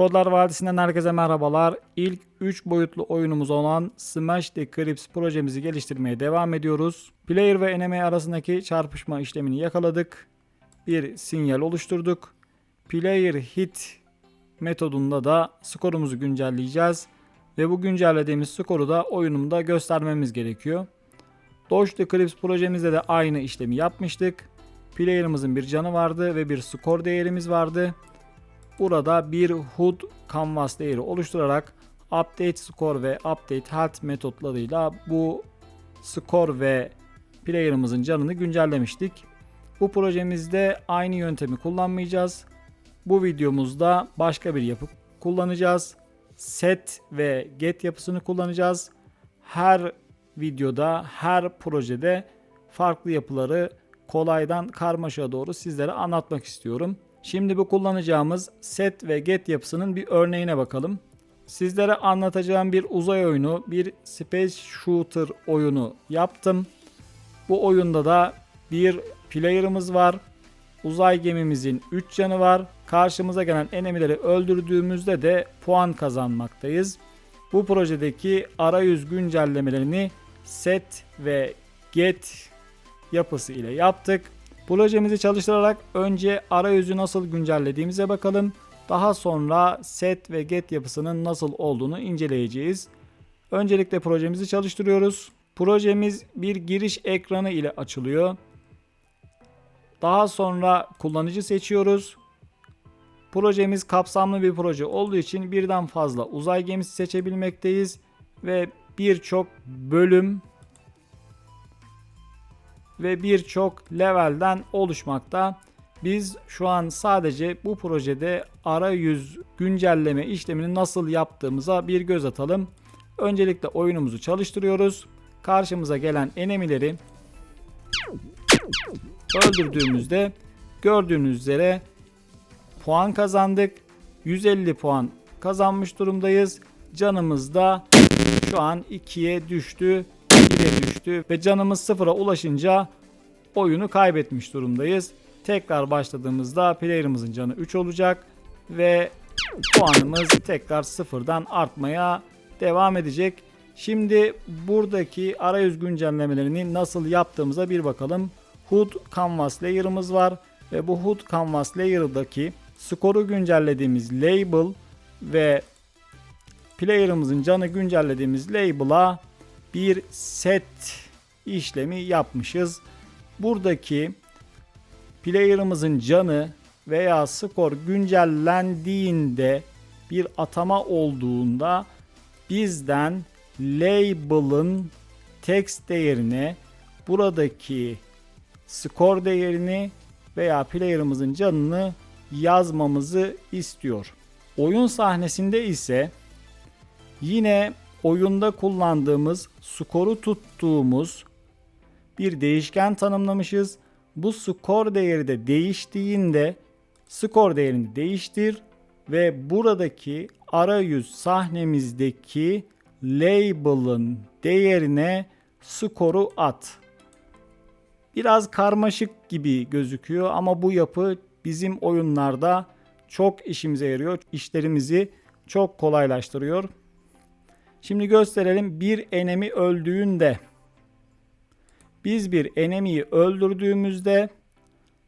Kodlar Vadisi'nden herkese merhabalar. İlk 3 boyutlu oyunumuz olan Smash the Crips projemizi geliştirmeye devam ediyoruz. Player ve enemy arasındaki çarpışma işlemini yakaladık. Bir sinyal oluşturduk. Player hit metodunda da skorumuzu güncelleyeceğiz. Ve bu güncellediğimiz skoru da oyunumda göstermemiz gerekiyor. Dodge the Crips projemizde de aynı işlemi yapmıştık. Player'ımızın bir canı vardı ve bir skor değerimiz vardı. Burada bir HUD canvas değeri oluşturarak update score ve update health metotlarıyla bu skor ve player'ımızın canını güncellemiştik. Bu projemizde aynı yöntemi kullanmayacağız. Bu videomuzda başka bir yapı kullanacağız. Set ve get yapısını kullanacağız. Her videoda, her projede farklı yapıları kolaydan karmaşa doğru sizlere anlatmak istiyorum. Şimdi bu kullanacağımız set ve get yapısının bir örneğine bakalım. Sizlere anlatacağım bir uzay oyunu, bir space shooter oyunu yaptım. Bu oyunda da bir player'ımız var. Uzay gemimizin 3 canı var. Karşımıza gelen enemileri öldürdüğümüzde de puan kazanmaktayız. Bu projedeki arayüz güncellemelerini set ve get yapısı ile yaptık. Projemizi çalıştırarak önce arayüzü nasıl güncellediğimize bakalım. Daha sonra set ve get yapısının nasıl olduğunu inceleyeceğiz. Öncelikle projemizi çalıştırıyoruz. Projemiz bir giriş ekranı ile açılıyor. Daha sonra kullanıcı seçiyoruz. Projemiz kapsamlı bir proje olduğu için birden fazla uzay gemisi seçebilmekteyiz ve birçok bölüm ve birçok levelden oluşmakta. Biz şu an sadece bu projede arayüz güncelleme işlemini nasıl yaptığımıza bir göz atalım. Öncelikle oyunumuzu çalıştırıyoruz. Karşımıza gelen enemileri öldürdüğümüzde gördüğünüz üzere puan kazandık. 150 puan kazanmış durumdayız. Canımız da şu an 2'ye düştü. 1'e düştü ve canımız sıfıra ulaşınca oyunu kaybetmiş durumdayız. Tekrar başladığımızda player'ımızın canı 3 olacak ve puanımız tekrar sıfırdan artmaya devam edecek. Şimdi buradaki arayüz güncellemelerini nasıl yaptığımıza bir bakalım. HUD Canvas layer'ımız var ve bu HUD Canvas layer'daki skoru güncellediğimiz label ve player'ımızın canı güncellediğimiz label'a bir set işlemi yapmışız. Buradaki player'ımızın canı veya skor güncellendiğinde bir atama olduğunda bizden label'ın text değerine buradaki skor değerini veya player'ımızın canını yazmamızı istiyor. Oyun sahnesinde ise yine oyunda kullandığımız skoru tuttuğumuz bir değişken tanımlamışız. Bu skor değeri de değiştiğinde skor değerini değiştir ve buradaki arayüz sahnemizdeki label'ın değerine skoru at. Biraz karmaşık gibi gözüküyor ama bu yapı bizim oyunlarda çok işimize yarıyor. İşlerimizi çok kolaylaştırıyor. Şimdi gösterelim bir enemi öldüğünde biz bir enemiyi öldürdüğümüzde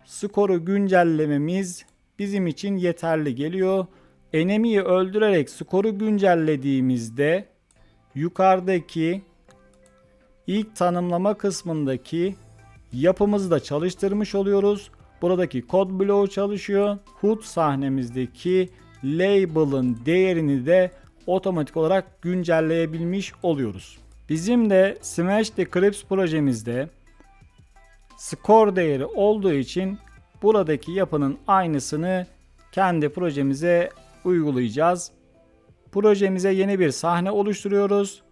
skoru güncellememiz bizim için yeterli geliyor. Enemiyi öldürerek skoru güncellediğimizde yukarıdaki ilk tanımlama kısmındaki yapımızı da çalıştırmış oluyoruz. Buradaki kod bloğu çalışıyor. HUD sahnemizdeki label'ın değerini de otomatik olarak güncelleyebilmiş oluyoruz. Bizim de Smash the Crips projemizde skor değeri olduğu için buradaki yapının aynısını kendi projemize uygulayacağız. Projemize yeni bir sahne oluşturuyoruz.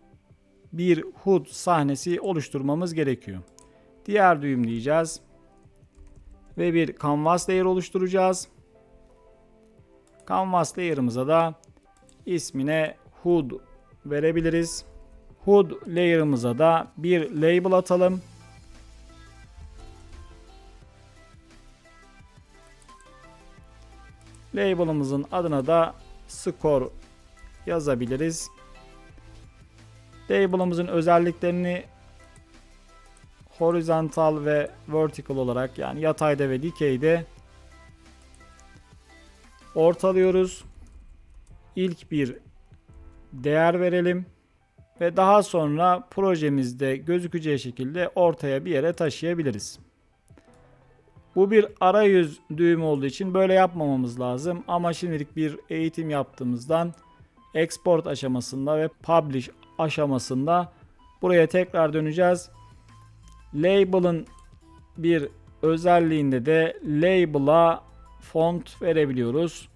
Bir HUD sahnesi oluşturmamız gerekiyor. Diğer düğüm diyeceğiz. Ve bir canvas layer oluşturacağız. Canvas layer'ımıza da ismine HUD verebiliriz. HUD layer'ımıza da bir label atalım. Label'ımızın adına da skor yazabiliriz. Label'ımızın özelliklerini horizontal ve vertical olarak yani yatayda ve dikeyde ortalıyoruz. İlk bir değer verelim ve daha sonra projemizde gözükeceği şekilde ortaya bir yere taşıyabiliriz. Bu bir arayüz düğümü olduğu için böyle yapmamamız lazım ama şimdilik bir eğitim yaptığımızdan export aşamasında ve publish aşamasında buraya tekrar döneceğiz. Label'ın bir özelliğinde de label'a font verebiliyoruz.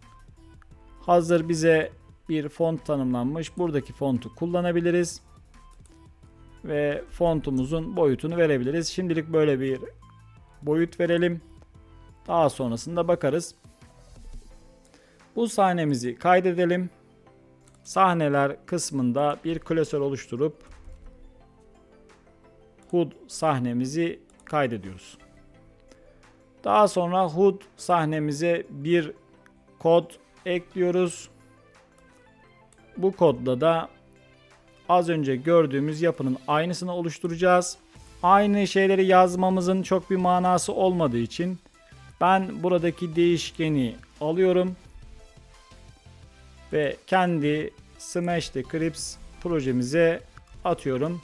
Hazır bize bir font tanımlanmış. Buradaki fontu kullanabiliriz. Ve fontumuzun boyutunu verebiliriz. Şimdilik böyle bir boyut verelim. Daha sonrasında bakarız. Bu sahnemizi kaydedelim. Sahneler kısmında bir klasör oluşturup HUD sahnemizi kaydediyoruz. Daha sonra HUD sahnemize bir kod ekliyoruz. Bu kodla da az önce gördüğümüz yapının aynısını oluşturacağız. Aynı şeyleri yazmamızın çok bir manası olmadığı için ben buradaki değişkeni alıyorum ve kendi Smash the Crips projemize atıyorum.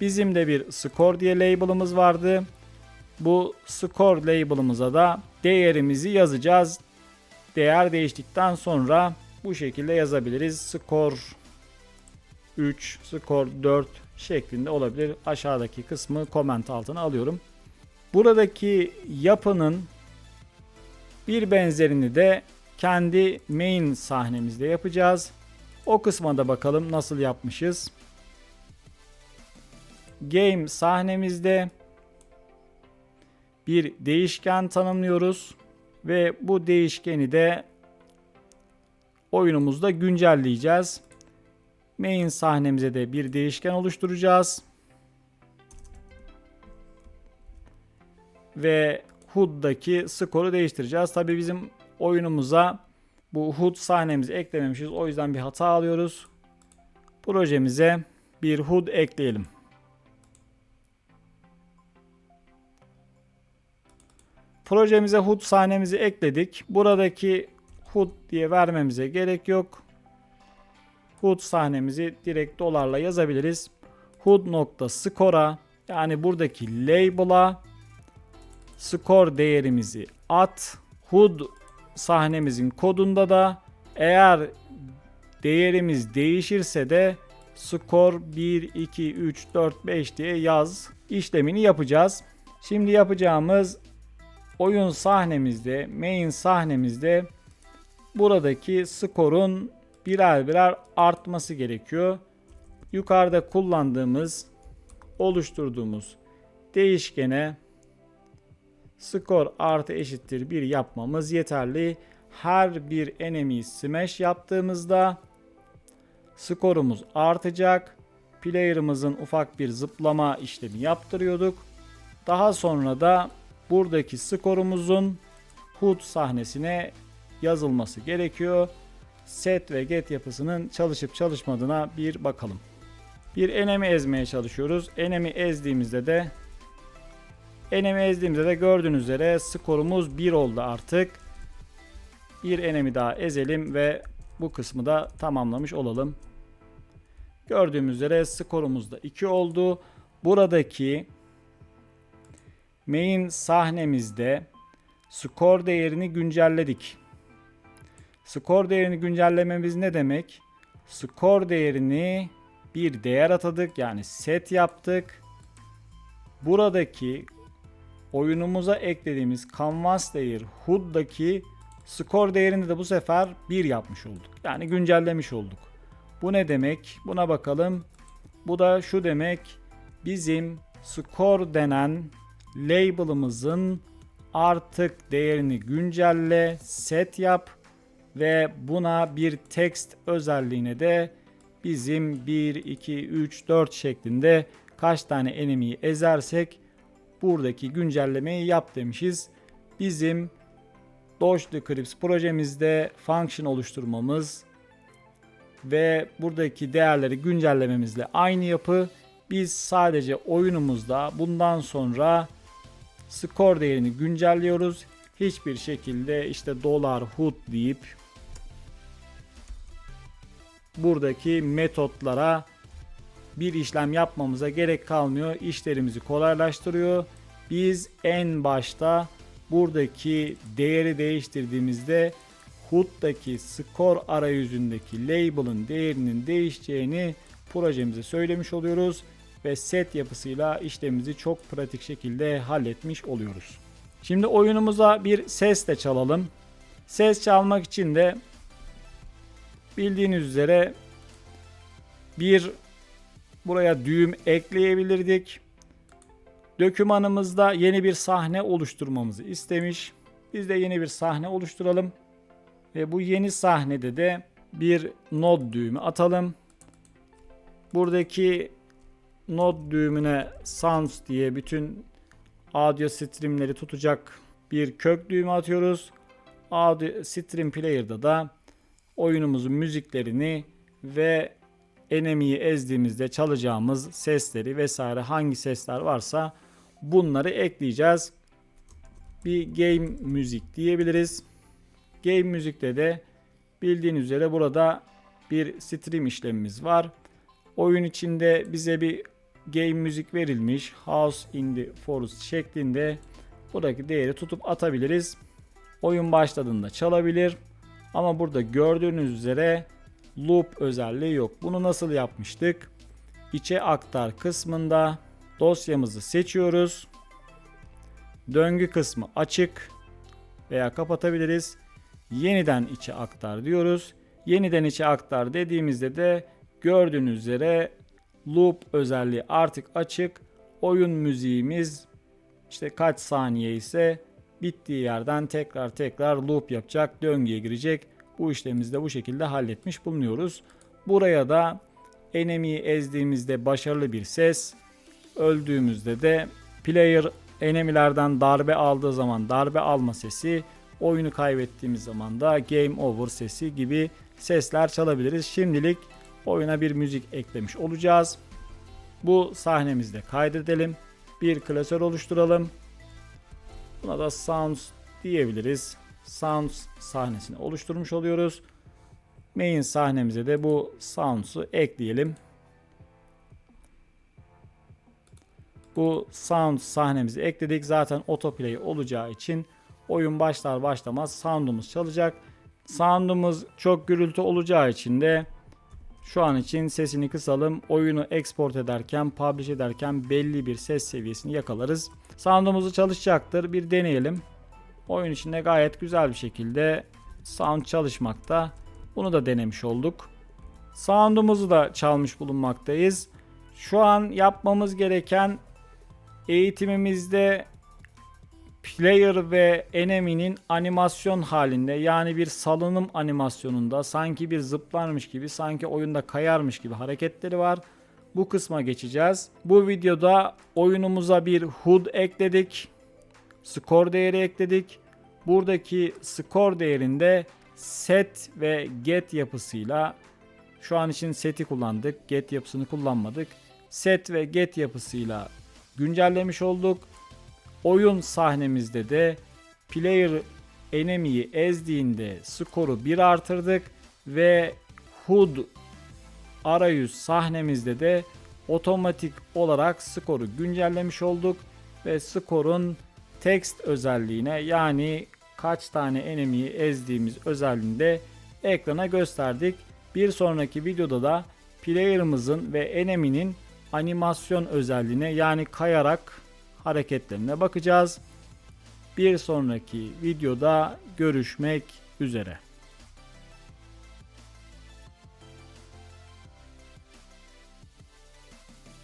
Bizim de bir score diye label'ımız vardı. Bu score label'ımıza da değerimizi yazacağız. Değer değiştikten sonra bu şekilde yazabiliriz. Score 3, score 4 şeklinde olabilir. Aşağıdaki kısmı comment altına alıyorum. Buradaki yapının bir benzerini de kendi main sahnemizde yapacağız. O kısma da bakalım nasıl yapmışız. Game sahnemizde bir değişken tanımlıyoruz ve bu değişkeni de oyunumuzda güncelleyeceğiz. Main sahnemize de bir değişken oluşturacağız. Ve HUD'daki skoru değiştireceğiz. Tabi bizim oyunumuza bu HUD sahnemizi eklememişiz. O yüzden bir hata alıyoruz. Projemize bir HUD ekleyelim. Projemize HUD sahnemizi ekledik. Buradaki HUD diye vermemize gerek yok. HUD sahnemizi direkt dolarla yazabiliriz. HUD.score'a yani buradaki label'a score değerimizi at. HUD sahnemizin kodunda da eğer değerimiz değişirse de score 1, 2, 3, 4, 5 diye yaz işlemini yapacağız. Şimdi yapacağımız oyun sahnemizde, main sahnemizde buradaki skorun birer birer artması gerekiyor. Yukarıda kullandığımız, oluşturduğumuz değişkene skor artı eşittir 1 yapmamız yeterli. Her bir enemy smash yaptığımızda skorumuz artacak. Player'ımızın ufak bir zıplama işlemi yaptırıyorduk. Daha sonra da buradaki skorumuzun HUD sahnesine yazılması gerekiyor. Set ve get yapısının çalışıp çalışmadığına bir bakalım. Bir enemi ezmeye çalışıyoruz. Enemi ezdiğimizde de enemi ezdiğimizde de gördüğünüz üzere skorumuz 1 oldu artık. Bir enemi daha ezelim ve bu kısmı da tamamlamış olalım. Gördüğümüz üzere skorumuz da 2 oldu. Buradaki main sahnemizde skor değerini güncelledik. Skor değerini güncellememiz ne demek? Skor değerini bir değer atadık yani set yaptık. Buradaki oyunumuza eklediğimiz canvas layer HUD'daki skor değerini de bu sefer 1 yapmış olduk. Yani güncellemiş olduk. Bu ne demek? Buna bakalım. Bu da şu demek. Bizim skor denen label'ımızın artık değerini güncelle, set yap ve buna bir text özelliğine de bizim 1, 2, 3, 4 şeklinde kaç tane enemy'yi ezersek buradaki güncellemeyi yap demişiz. Bizim Dodge the Crips projemizde function oluşturmamız ve buradaki değerleri güncellememizle aynı yapı. Biz sadece oyunumuzda bundan sonra skor değerini güncelliyoruz. Hiçbir şekilde işte dolar HUD deyip buradaki metotlara bir işlem yapmamıza gerek kalmıyor. İşlerimizi kolaylaştırıyor. Biz en başta buradaki değeri değiştirdiğimizde HUD'daki skor arayüzündeki label'ın değerinin değişeceğini projemize söylemiş oluyoruz ve set yapısıyla işlemimizi çok pratik şekilde halletmiş oluyoruz. Şimdi oyunumuza bir ses de çalalım. Ses çalmak için de bildiğiniz üzere bir buraya düğüm ekleyebilirdik. Dokümanımızda yeni bir sahne oluşturmamızı istemiş. Biz de yeni bir sahne oluşturalım. Ve bu yeni sahnede de bir node düğümü atalım. Buradaki node düğümüne sounds diye bütün audio streamleri tutacak bir kök düğümü atıyoruz. Audio stream player'da da oyunumuzun müziklerini ve enemy'yi ezdiğimizde çalacağımız sesleri vesaire hangi sesler varsa bunları ekleyeceğiz. Bir game müzik diyebiliriz. Game müzikte de bildiğiniz üzere burada bir stream işlemimiz var. Oyun içinde bize bir game müzik verilmiş. House in the Forest şeklinde buradaki değeri tutup atabiliriz. Oyun başladığında çalabilir. Ama burada gördüğünüz üzere loop özelliği yok. Bunu nasıl yapmıştık? İçe aktar kısmında dosyamızı seçiyoruz. Döngü kısmı açık veya kapatabiliriz. Yeniden içe aktar diyoruz. Yeniden içe aktar dediğimizde de gördüğünüz üzere loop özelliği artık açık. Oyun müziğimiz işte kaç saniye ise bittiği yerden tekrar tekrar loop yapacak, döngüye girecek. Bu işlemimizi de bu şekilde halletmiş bulunuyoruz. Buraya da enemy'yi ezdiğimizde başarılı bir ses, öldüğümüzde de player enemilerden darbe aldığı zaman darbe alma sesi, oyunu kaybettiğimiz zaman da game over sesi gibi sesler çalabiliriz. Şimdilik oyuna bir müzik eklemiş olacağız. Bu sahnemizde kaydedelim. Bir klasör oluşturalım. Buna da sounds diyebiliriz. Sounds sahnesini oluşturmuş oluyoruz. Main sahnemize de bu sounds'u ekleyelim. Bu sound sahnemizi ekledik. Zaten autoplay olacağı için oyun başlar başlamaz sound'umuz çalacak. Sound'umuz çok gürültü olacağı için de şu an için sesini kısalım. Oyunu export ederken, publish ederken belli bir ses seviyesini yakalarız. Sound'umuzu çalışacaktır. Bir deneyelim. Oyun içinde gayet güzel bir şekilde sound çalışmakta. Bunu da denemiş olduk. Sound'umuzu da çalmış bulunmaktayız. Şu an yapmamız gereken eğitimimizde player ve enemy'nin animasyon halinde yani bir salınım animasyonunda sanki bir zıplarmış gibi sanki oyunda kayarmış gibi hareketleri var. Bu kısma geçeceğiz. Bu videoda oyunumuza bir HUD ekledik. Skor değeri ekledik. Buradaki skor değerinde set ve get yapısıyla şu an için seti kullandık. Get yapısını kullanmadık. Set ve get yapısıyla güncellemiş olduk. Oyun sahnemizde de player enemy'yi ezdiğinde skoru 1 artırdık ve HUD arayüz sahnemizde de otomatik olarak skoru güncellemiş olduk ve skorun text özelliğine yani kaç tane enemy'yi ezdiğimiz özelliğinde ekrana gösterdik. Bir sonraki videoda da player'ımızın ve enemy'nin animasyon özelliğine yani kayarak hareketlerine bakacağız. Bir sonraki videoda görüşmek üzere.